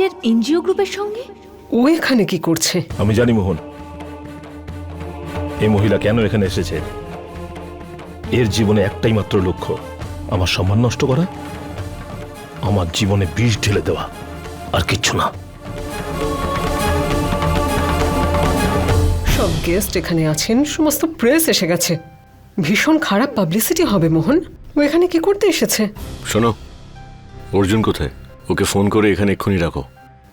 নিজের এনজিও গ্রুপের সঙ্গে? ও এখানে কি করছে? আমি জানি মোহন। এই মহিলা কেন এখানে এসেছে? এর জীবনে একটাই মাত্র লক্ষ্য আমার সম্মান নষ্ট করা আমার জীবনে বিষ ঢেলে দেওয়া আর কিচ্ছু না। সব গেস্ট এখানে আছেন সমস্ত প্রেস এসে গেছে। ভীষণ খারাপ পাবলিসিটি হবে মোহন। ও এখানে কি করতে এসেছে? শোনো অর্জুন কোথায়? ওকে ফোন করে এখানে এক্ষুনি রাখো।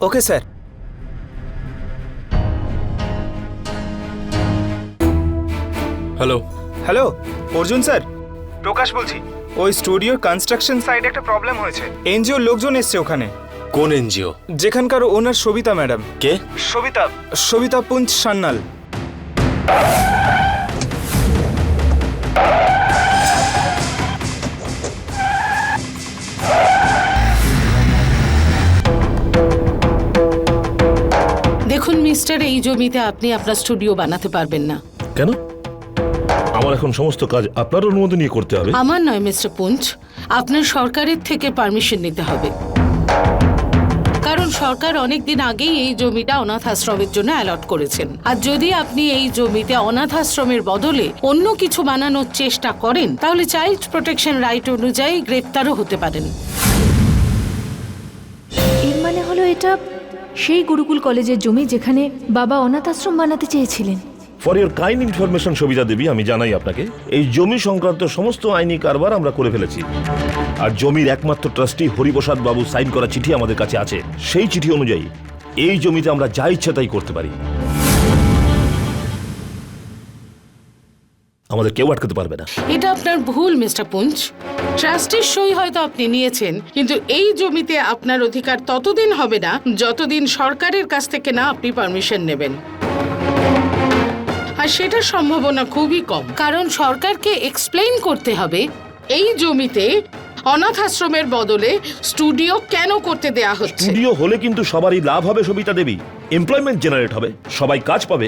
Okay sir. Hello. Hello Arjun sir. Prakash বলছি ওই স্টুডিওর কনস্ট্রাকশন সাইডে একটা প্রবলেম হয়েছে। এনজিওর লোকজন এসছে ওখানে। কোন এনজিও যেখানকার ওনার সবিতা ম্যাডাম। কে? সবিতা। সবিতা পুঞ্চ সান্যাল মিস্টার এই জমিতে আপনি আপনার স্টুডিও বানাতে পারবেন না। কেন? আমার এখন সমস্ত কাজ আপনার অনুমতি নিয়ে করতে হবে। আমার নয় মিস্টার পুঞ্চ। আপনার সরকারের থেকে পারমিশন নিতে হবে। কারণ সরকার অনেক দিন আগেই এই জমিটা অনাথ আশ্রমের জন্য অ্যালট করেছেন। আর যদি আপনি এই জমিতে অনাথ আশ্রমের বদলে অন্য কিছু বানানোর চেষ্টা করেন তাহলে চাইল্ড প্রোটেকশন রাইট অনুযায়ী গ্রেপ্তারও হতে পারেন। এর মানে হলো এটা সেই গুরুকুল কলেজের জমি যেখানে বাবা অনাথ আশ্রম বানাতে চেয়েছিলেন। ফর ইউর কাইন্ড ইনফরমেশন সুবিধা দেবী আমি জানাই আপনাকে, এই জমি সংক্রান্ত সমস্ত আইনি কারবার আমরা করে ফেলেছি। আর জমির একমাত্র ট্রাস্টি হরিপ্রসাদ বাবু সাইন করা চিঠি আমাদের কাছে আছে। সেই চিঠি অনুযায়ী এই জমিতে আমরা যা ইচ্ছা তাই করতে পারি। আমাদের কেউ আটকাতে পারবে না। এটা আপনার ভুল মিস্টার পুঞ্চ। ট্রাস্টের সই হয়তো আপনি নিয়েছেন কিন্তু এই জমিতে আপনার অধিকার ততদিন হবে না যতদিন সরকারের কাছ থেকে না আপনি পারমিশন নেবেন। আর সেটার সম্ভাবনা খুবই কম। কারণ সরকারকে এক্সপ্লেইন করতে হবে এই জমিতে অনাথ আশ্রমের বদলে স্টুডিও কেন করতে দেয়া হচ্ছে? স্টুডিও হলে কিন্তু সবারই লাভ হবে সবিতা দেবী। এমপ্লয়মেন্ট জেনারেট হবে সবাই কাজ পাবে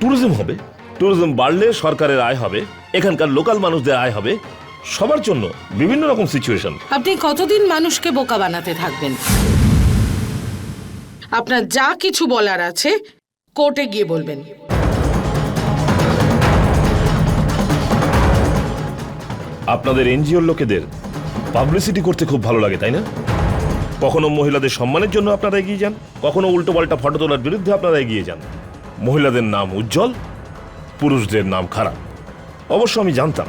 ট্যুরিজম হবে। ট্যুরিজম বাড়লে সরকারের আয় হবে এখানকার লোকাল মানুষদের আয় হবে সবার জন্য বিভিন্ন রকম সিচুয়েশন আপনি কতদিন মানুষকে বোকা বানাতে থাকবেন? আপনার যা কিছু বলার আছে কোর্টে গিয়ে বলবেন। আপনাদের এনজিওর লোকেদের পাবলিসিটি করতে খুব ভালো লাগে তাই না? কখনো মহিলাদের সম্মানের জন্য আপনারা এগিয়ে যান কখনো উল্টো পাল্টা ফটো তোলার বিরুদ্ধে আপনারা এগিয়ে যান। মহিলাদের নাম উজ্জ্বল পুরুষদের নাম খারাপ। অবশ্য আমি জানতাম।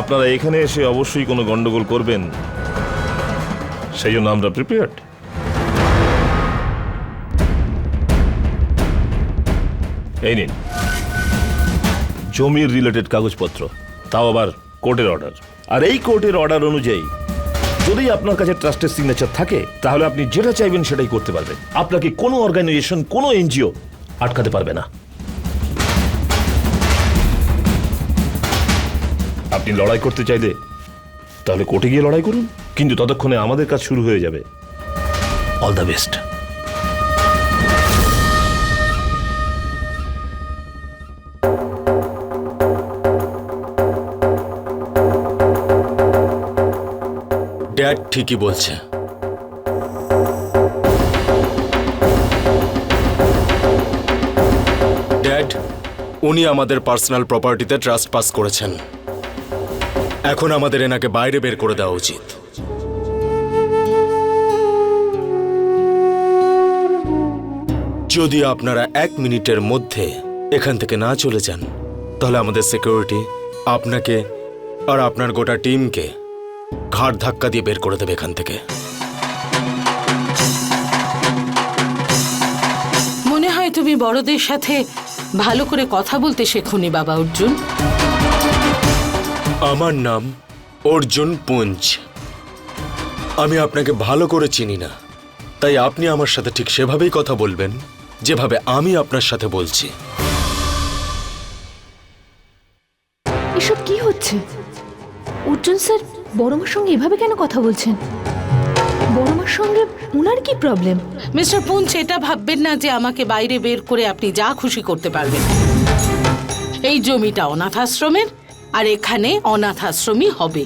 আপনারা এখানে এসে অবশ্যই কোনো গন্ডগোল করবেন। সেই জন্য আমরা প্রিপেয়ার্ড এই নিন। জমির রিলেটেড কাগজপত্র, তাও আবার কোর্টের অর্ডার আর এই কোর্টের অর্ডার অনুযায়ী, যদি আপনার কাছে ট্রাস্টের সিগনেচার থাকে, তাহলে আপনি যেটা চাইবেন সেটাই করতে পারবেন। আপনাকে কোনো অর্গানাইজেশন কোনো এনজিও আটকাতে পারবে না। আপনি লড়াই করতে চাইলে তাহলে কোর্টে গিয়ে লড়াই করুন। কিন্তু ততক্ষণে আমাদের কাজ শুরু হয়ে যাবে। অল দ্য বেস্ট ড্যাড ঠিকই বলছে। ড্যাড উনি আমাদের পার্সোনাল প্রপার্টিতে ট্রাস্ট পাস করেছেন। এখন আমাদের এনাকে বাইরে বের করে দেওয়া উচিত। যদি আপনারা এক মিনিটের মধ্যে এখান থেকে না চলে যান, তাহলে আমাদের সিকিউরিটি আপনাকে আর আপনার গোটা টিমকে ঘাড় ধাক্কা দিয়ে বের করে দেবে এখান থেকে। মনে হয় তুমি বড়দের সাথে ভালো করে কথা বলতে শেখনি, বাবা অর্জুন। আমার নাম অর্জুন পুঞ্জ। আমি আপনাকে ভালো করে চিনি না তাই আপনি আমার সাথে ঠিক সেভাবেই কথা বলবেন যেভাবে আমি আপনার সাথে বলছি। এসব কি হচ্ছে? অর্জুন স্যার বড়মার সঙ্গে এভাবে কেন কথা বলছেন? বড়মার সঙ্গে ওনার কি প্রবলেম মিস্টার পুঞ্চ এটা ভাববেন না যে আমাকে বাইরে বের করে আপনি যা খুশি করতে পারবেন। এই জমিটা অনাথ আশ্রমের আর এখানে অনাথ আশ্রমই হবে।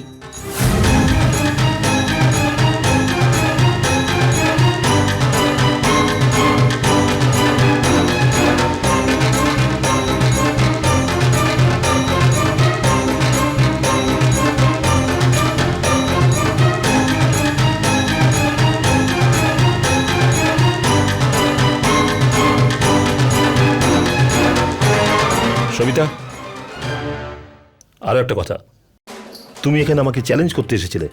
সবিতা আরও একটা কথা। তুমি এখানে আমাকে চ্যালেঞ্জ করতে এসেছিলে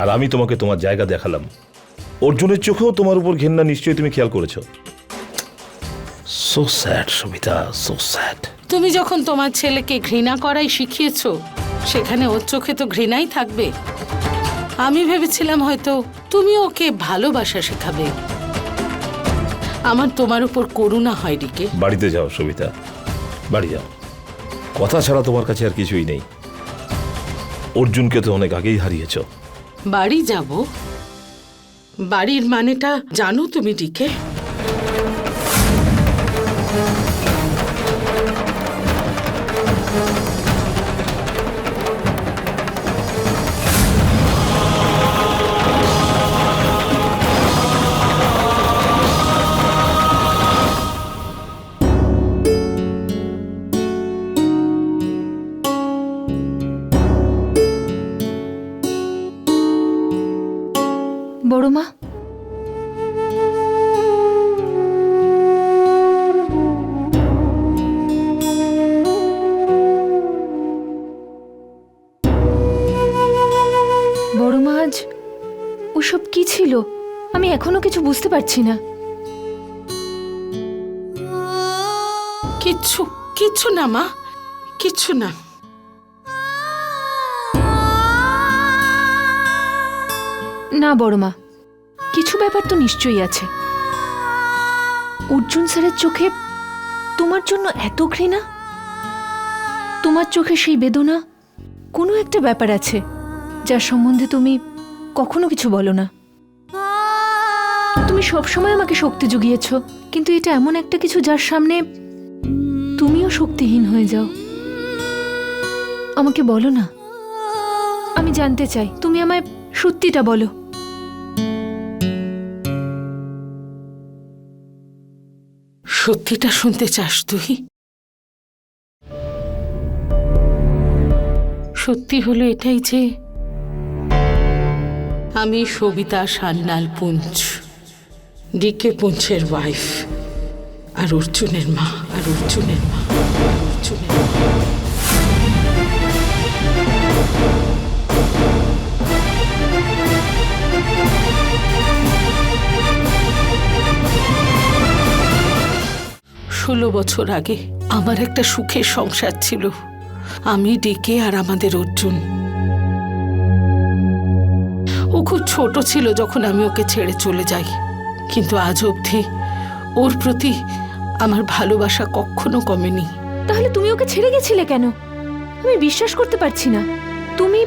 আর আমি তোমাকে তোমার জায়গা দেখালাম। অর্জুনের চোখেও তোমার উপর ঘেন্না নিশ্চয়ই তুমি খেয়াল করেছ। So sad Sabita so sad তুমি যখন তোমার ছেলেকে ঘৃণা করাই শিখিয়েছো সেখানে ওর চোখে তো ঘৃণাই থাকবে। আমি ভেবেছিলাম হয়তো তুমি ওকে ভালোবাসা শেখাবে। আমার তোমার উপর করুণা হয় রিকে বাড়িতে যাও সবিতা বাড়ি যাও। কথা ছাড়া তোমার কাছে আর কিছুই নেই। অর্জুনকে তো অনেক আগেই হারিয়েছ। বাড়ি যাব। বাড়ির মানেটা জানো তুমি রিকে পারছি না। কিচ্ছু কিচ্ছু না, মা। কিচ্ছু না। না, বড় মা। কিছু ব্যাপার তো নিশ্চয়ই আছে। অর্জুন স্যারের চোখে তোমার জন্য এত ঘৃণা? তোমার চোখে সেই বেদনা? কোনো একটা ব্যাপার আছে, যার সম্বন্ধে তুমি কখনো কিছু বলো না। তুমি সবসময় আমাকে শক্তি জুগিয়েছ, কিন্তু এটা এমন একটা কিছু যার সামনে তুমিও শক্তিহীন হয়ে যাও। আমাকে বলো না। আমি জানতে চাই, তুমি আমায় সত্যিটা বলো। সত্যিটা শুনতে চাস তুই? সত্যি হলো এটাই যে, আমি সবিতা সান্যাল পুঞ্চ ডিকে পুঞ্চের ওয়াইফ আর অর্জুনের মা, আর অর্জুনের মা অর্জুনের মা। ষোলো বছর আগে আমার একটা সুখের সংসার ছিল। আমি ডেকে আর আমাদের অর্জুন। ও খুব ছোট ছিল যখন আমি ওকে ছেড়ে চলে যাই। কিন্তু আজ অবধি ওর প্রতি আমার ভালোবাসা কখনো কমেনি। তাহলে তুমি ওকে ছেড়ে গেছিলে কেন? আমি বিশ্বাস করতে পারছি না। তুমি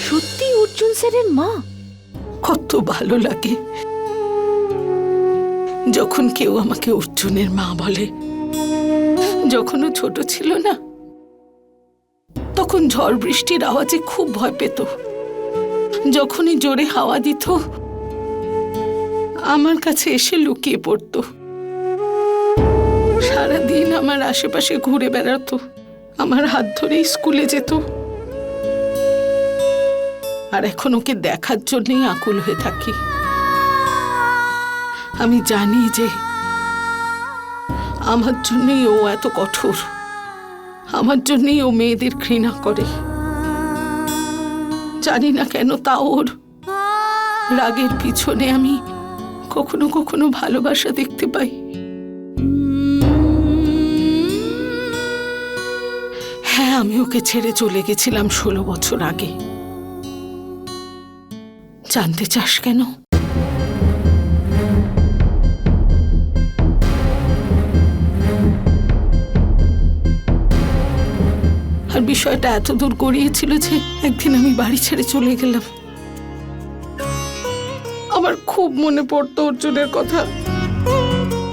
সত্যি অর্জুন স্যারের মা? কত ভালো লাগে যখন কেউ আমাকে অর্জুনের মা বলে। যখন ও ছোট ছিল না তখন ঝড় বৃষ্টির আওয়াজে খুব ভয় পেত। যখনই জোরে হাওয়া দিত আমার কাছে এসে লুকিয়ে পড়তো। সারাদিন আমার আশেপাশে ঘুরে বেড়াতো, আমার হাত ধরেই স্কুলে যেত। আর এখন ওকে দেখার জন্যই আকুল হয়ে থাকি। আমি জানি যে আমার জন্যই ও এত কঠোর। আমার জন্যই ও মেয়েদের ঘৃণা করে। জানি না কেন তা ওর রাগের পিছনে আমি কখনো কখনো ভালোবাসা দেখতে পাই। হ্যাঁ আমি ওকে ছেড়ে চলে গেছিলাম ষোলো বছর আগে। জানতে চাস কেন? আর বিষয়টা এত দূর গড়িয়েছিল যে একদিন আমি বাড়ি ছেড়ে চলে গেলাম। খুব মনে পড়তো অর্জুনের কথা।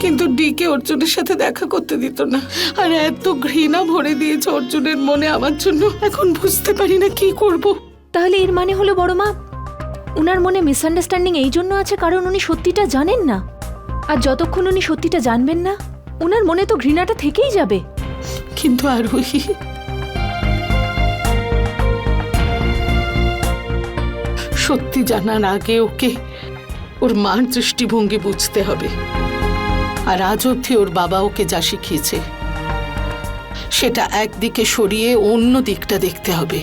কিন্তু ডিকে অর্জুনের সাথে দেখা করতে দিত না। আর এত ঘৃণা ভরে দিয়েছে অর্জুনের মনে আমার জন্য। এখন বুঝতে পারি না কি করব। তাহলে এর মানে হলো বড় মা উনার মনে মিসআন্ডারস্ট্যান্ডিং এই জন্য আছে কারণ উনি সত্যিটা জানেন না। আর যতক্ষণ উনি সত্যিটা জানবেন না উনার মনে তো ঘৃণাটা থেকেই যাবে। কিন্তু আরোহী সত্যি জানার আগে ওকে ওর মার দৃষ্টিভঙ্গি বুঝতে হবে। আর আজ অবধি ওর বাবা ওকে যা শিখিয়েছে, সেটা একদিকে সরিয়ে অন্য দিকটা দেখতে হবে।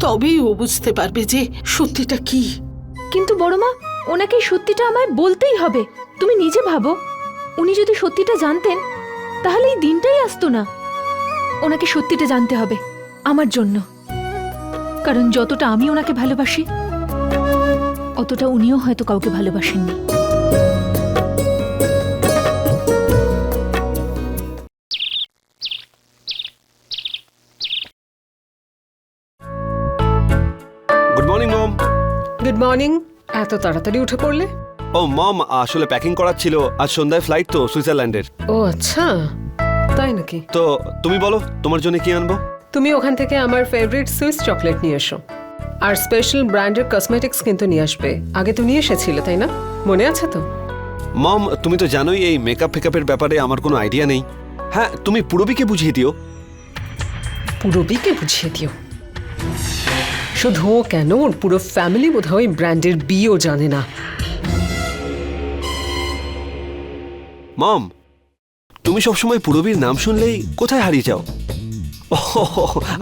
তবেই ও বুঝতে পারবে যে সত্যিটা কি। কিন্তু বড় মা ওনাকে সত্যিটা আমায় বলতেই হবে। তুমি নিজে ভাবো, উনি যদি সত্যিটা জানতেন, তাহলে এই দিনটাই আসতো না। ওনাকে সত্যিটা জানতে হবে, আমার জন্য। কারণ যতটা আমি ওনাকে ভালোবাসি অতটা উনিও হয়তো কাউকে ভালোবাসেননি। Good morning mom good morning এত তাড়াতাড়ি উঠে পড়লে? ও মম আসলে প্যাকিং করার ছিল। আজ সন্ধ্যায় ফ্লাইট তো সুইজারল্যান্ডের। ও আচ্ছা। তাই নাকি? তো তুমি বলো তোমার জন্য কি আনব? তুমি ওখান থেকে আমার ফেভারিট সুইস চকলেট নিয়ে এসো। আর স্পেশাল ব্র্যান্ডের কসমেটিক্স কিন্তু নিয়ে আসবে। আগে তো নিয়ে এসেছিলে তাই না? মনে আছে তো? মম তুমি তো জানোই এই মেকআপ ফেকআপের ব্যাপারে আমার কোনো আইডিয়া নেই। হ্যাঁ তুমি পুরবীকে বুঝিয়ে দিও। পুরবীকে বুঝিয়ে দিও? শুধু ও কেন? ওর পুরো ফ্যামিলি বোধহয় ওই ব্র্যান্ডের বিও জানে না। মম তুমি সবসময় পুরবীর নাম শুনলেই কোথায় হারিয়ে যাও?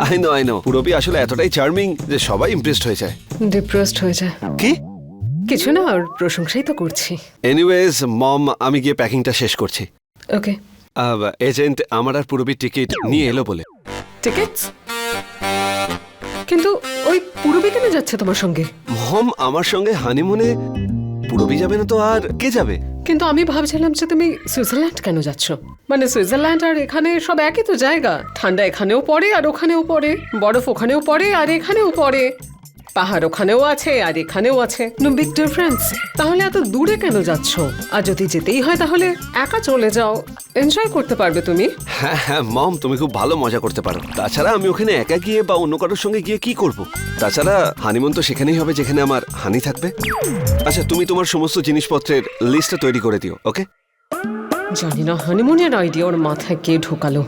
I know I know Purbi আসলে এতটাই চার্মিং যে সবাই ইমপ্রেসড হয়ে যায়। ডিপ্রেসড হয়ে যায়। কি? কিছু না ওর প্রশংসাই তো করছি। এনিওয়েজ মম আমি গিয়ে প্যাকিংটা শেষ করছি। ওকে এজেন্ট আমার আর পুরবির টিকিট নিয়ে এলো বলে। টিকিটস কিন্তু ওই পুরবি কেন যাচ্ছে তোমার সঙ্গে? মম আমার সঙ্গে হানিমুনে পুরবি যাবে না তো আর কে যাবে? কিন্তু আমি ভাবছিলাম যে তুমি সুইজারল্যান্ড কেন যাচ্ছ? মানে সুইজারল্যান্ড আর এখানে সব একই তো জায়গা। ঠান্ডা এখানেও পড়ে আর ওখানেও পড়ে, বরফ ওখানেও পড়ে আর এখানেও পড়ে। পাহাড় ওখানেও আছে আর এখানেও আছে। নো বিগ ডিফারেন্স তাহলে এত দূরে কেন যাচ্ছ? আর যদি যেতেই হয় তাহলে একা চলে যাও। এনজয় করতে পারবে তুমি। হ্যাঁ হ্যাঁ মম তুমি খুব ভালো মজা করতে পারো। তাছাড়া আমি ওখানে একা গিয়ে বা অন্য কারোর সঙ্গে গিয়ে কি করব? তাছাড়া হানিমুন তো সেখানেই হবে যেখানে আমার হানি থাকবে। আচ্ছা তুমি তোমার সমস্ত জিনিসপত্রের লিস্টটা তৈরি করে দিও ওকে জানি না হানিমুনের আইডিয়া ওর মাথায় কে ঢোকালো।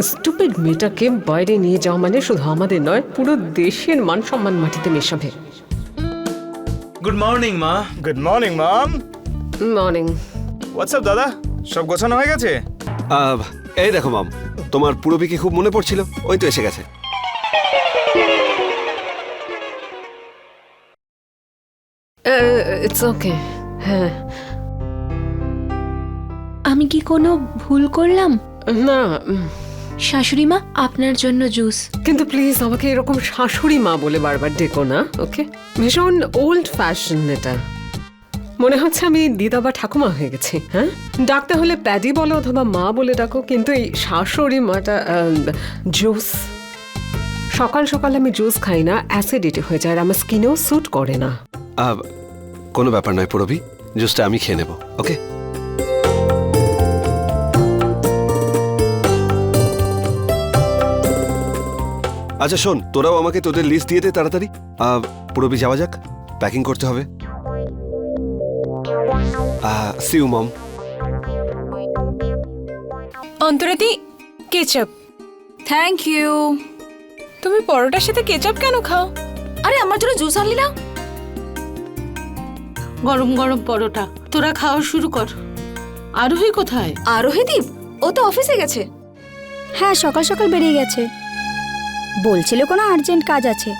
স্টুপিড মেয়েটাকে বাইরে নিয়ে যাওয়া মানে শুধু আমাদের নয় পুরো দেশের মান সম্মান মাটিতে মেশাবে। গুড মর্নিং মা good morning mom morning WhatsApp দাদা? সব গোছানো হয়ে গেছে? আহ, এই দেখো মাম তোমার পুরবিকে খুব মনে পড়ছিল ওই তো এসে গেছে। ইটস ওকে হ্যাঁ। আমি কি কোনো ভুল করলাম? না শাশুড়ি মা আপনার জন্য জুস। কিন্তু প্লিজ আমাকে এরকম শাশুড়ি মা বলে বারবার ডেকো না ওকে ভীষণ ওল্ড ফ্যাশন এটা। মনে হচ্ছে আমি দিদা বা ঠাকুমা হয়ে গেছি হ্যাঁ? ডাকতে হলে প্যাডি বলো অথবা মা বলে ডাকো কিন্তু এই শাশুড়ি মাটা জুস। সকাল সকাল আমি জুস খাই না অ্যাসিডিটি হয়ে যায় আর আমার স্কিনেও স্যুট করে না। কোনো ব্যাপার নয় পুরবি জুসটা আমি খেয়ে নেব ওকে আচ্ছা শোন তোরাও আমাকে তোদের লিস্ট দিয়ে দে তাড়াতাড়ি। পুরবি যাওয়া যাক। প্যাকিং করতে হবে। See you mom Antaradi ketchup thank you তুমি পরোটার সাথে কেচাপ কেন খাও? আরে আমার জন্য জুস আনলি না? গরম গরম পরোটা। তোরা খাওয়া শুরু কর। আরোহী কোথায়? আরোহী আরোহিদীপ ও তো অফিসে গেছে। হ্যাঁ সকাল সকাল বেরিয়ে গেছে। বলছিল কোনো আর্জেন্ট কাজ আছে।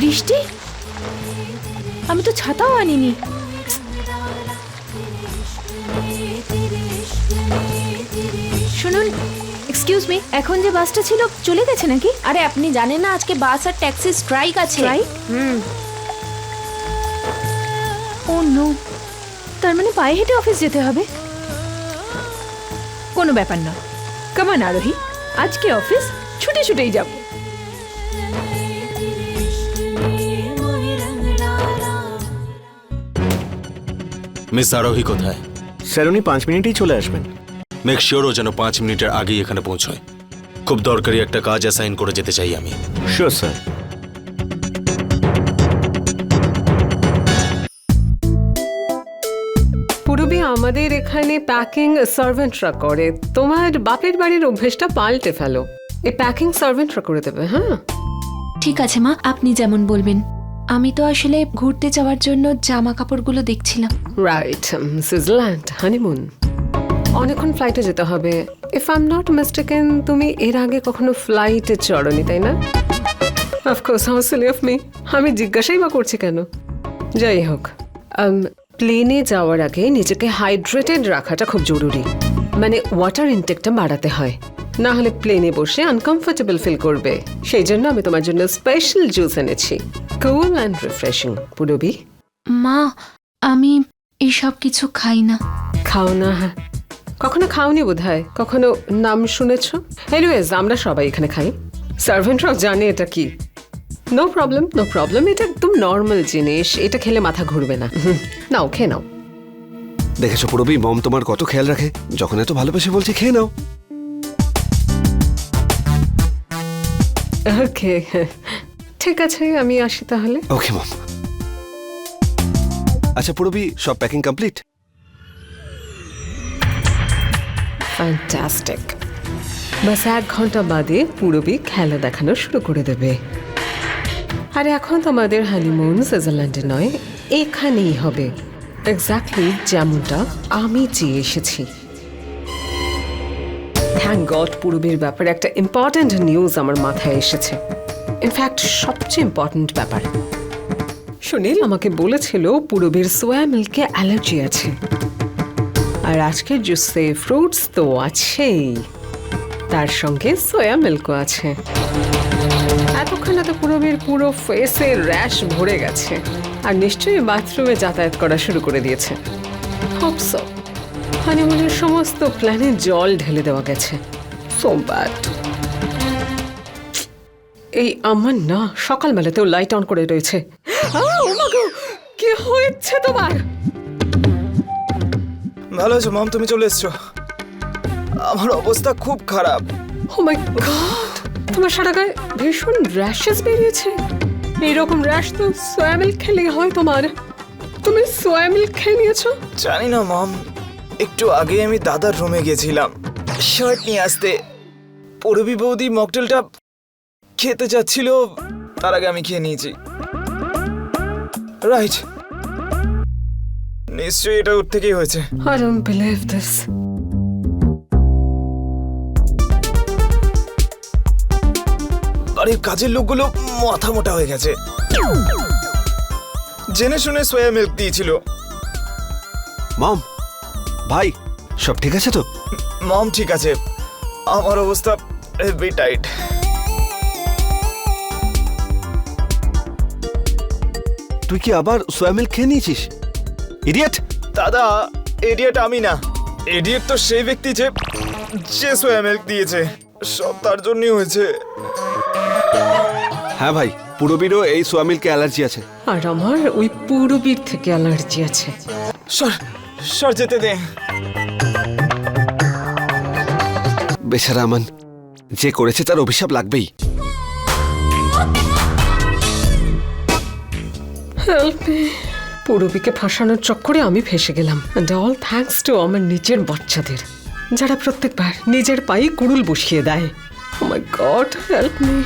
বৃষ্টি? আমি তো ছাতাও আনিনি। শুনুন এক্সকিউজ মি এখন যে বাসটা ছিল চলে গেছে নাকি? আরে আপনি জানেন না আজকে বাস আর ট্যাক্সি স্ট্রাইক আছে? হুম। ও নো তার মানে পায়ে হেঁটে অফিস যেতে হবে? কোনো ব্যাপার না। কামান আরোহী। আজকে অফিস ছুটে ছুটেই যাব। মিস আরোহী কোথায়? স্যার উনি পাঁচ মিনিটেই চলে আসবেন। মেক শিওর ও যেন পাঁচ মিনিটের আগেই এখানে পৌঁছয়। খুব দরকারি একটা কাজ অ্যাসাইন করে যেতে চাই আমি। শিওর স্যার এখানে প্যাকিং সার্ভেন্টরা করে। তোমার বাপের বাড়ির অভ্যেসটা পাল্টে ফেলো। এই প্যাকিং সার্ভেন্টরা করে দেবে হ্যাঁ? ঠিক আছে মা আপনি যেমন বলবেন। আমি তো আসলে ঘুরতে যাওয়ার জন্য জামা কাপড়গুলো দেখছিলাম রাইট সুইজারল্যান্ড হানিমুন অনেকক্ষণ ফ্লাইটে যেতে হবে। If I am not mistaken তুমি এর আগে কখনো ফ্লাইটে চড়নি তাই না? Of course how silly of me আমি জিজ্ঞাসাই বা করছি কেন? যাই হোক প্লেনে যাওয়ার আগে নিজেকে হাইড্রেটেড রাখাটা খুব জরুরি। মানে ওয়াটার ইনটেকটা বাড়াতে হয়। না হলে প্লেনে বসে আনকমফোর্টেবল ফিল করবে। সেই জন্য আমি তোমার জন্য স্পেশাল জুস এনেছি। Cool and refreshing Purbi? মা আমি এসব কিছু খাই না। খাও না। হ্যাঁ কখনো খাওনি বোধ হয় কখনো নাম শুনেছ? এনিওয়েজ আমরা সবাই এখানে খাই। সার্ভেন্টরাও জানে এটা কি। নো প্রবলেম নো প্রবলেম এটা একদম নর্মাল জিনিস। এটা খেলে মাথা ঘুরবে না। নাও খেয়ে নাও। দেখেছ পুরবি মম তোমার কত খেয়াল রাখে? যখন এত ভালোবেসে বলছে খেয়ে নাও। ওকে ঠিক আছে আমি আসি তাহলে। ওকে মম। আচ্ছা পুরবি সব প্যাকিং কমপ্লিট ফ্যান্টাস্টিক বাস এক ঘণ্টা বাদে পুরবি খেলা দেখানো শুরু করে দেবে। আর এখন তোমাদের হানিমুন সুইজারল্যান্ডে নয় এখানেই হবে। এক্স্যাক্টলি যেমনটা আমি চেয়ে এসেছি। থ্যাংক গড পূর্বের ব্যাপারে একটা ইম্পর্ট্যান্ট নিউজ আমার মাথায় এসেছে। ইনফ্যাক্ট সবচেয়ে ইম্পর্ট্যান্ট ব্যাপার। সুনীল আমাকে বলেছিল পূরবীর সোয়া মিল্কে অ্যালার্জি আছে। আর আজকের জুসে ফ্রুটস তো আছেই। তার সঙ্গে সোয়া মিল্কও আছে। এতক্ষণে তো পূরবীর পুরো ফেসে র্যাশ ভরে গেছে। আর নিশ্চয়ই বাথরুমে যাতায়াত করা শুরু করে দিয়েছে। হানিমুনের সমস্ত প্ল্যানে জল ঢেলে দেওয়া গেছে। সো ব্যাড এই আমার না সকালবেলাতেও লাইট অন করে রয়েছে। কি হয়েছে তোমার? ভালো আছো মম তুমি চলে এসছো। আমার অবস্থা খুব খারাপ। ও মাই গড তোমার সারা গায়ে ভীষণ র্যাশেস বেরিয়েছে। এইরকম র্যাশ তো সোয়া মিল্ক খেলেই হয় তোমার। তুমি সোয়া মিল্ক খেয়ে নিয়েছো? জানি না মম। একটু আগে আমি দাদার রুমে গেছিলাম শার্ট নিয়ে আসতে। পরবি বৌদি মকটেলটা খেতে চাচ্ছিল তার আগে আমি খেয়ে নিয়েছি। রাইট নিশ্চয়ই এটা ওর থেকেই হয়েছে। I don't believe this. বাড়ির কাজের লোকগুলো মাথা মোটা হয়ে গেছে। জেনে শুনে সোয়া মিল্ক দিয়েছিল। মম ভাই সব ঠিক আছে তো? মম ঠিক আছে। আমার অবস্থা হেভি টাইট তুই কি আবার সোয়া মিল্ক খেয়ে নিয়েছিস? ইডিয়েট দাদা এডিয়েট আমি না। এডিয়েট তো সেই ব্যক্তি যে যে সোয়া মিল্ক দিয়েছে। সব তার জন্যই হয়েছে। হ্যাঁ ভাই পুরবীরও এই সোয়া মিল্কে অ্যালার্জি আছে। আর আমার ওই পুরবীর থেকে অ্যালার্জি আছে। সর সর যেতে দে। বেচারা আমান যে করেছে তার অভিশাপ লাগবেই। পুরবীকে ফাঁসানোর চক্করে আমি ফেসে গেলাম। অ্যান্ড অল থ্যাঙ্কস টু আমার নিজের বাচ্চাদের। যারা প্রত্যেকবার নিজের পায়ে কুড়ুল বসিয়ে দেয়। My god help me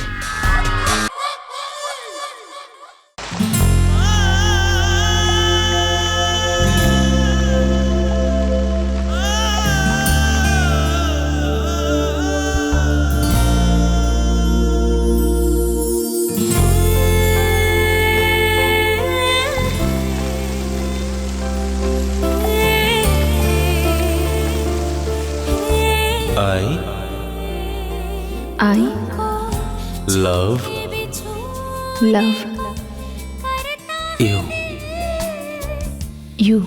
love love you you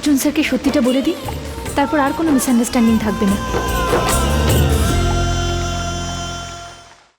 Arjun স্যারকে সত্যিটা বলে দিই তারপর আর কোনো মিসআন্ডারস্ট্যান্ডিং থাকবে না।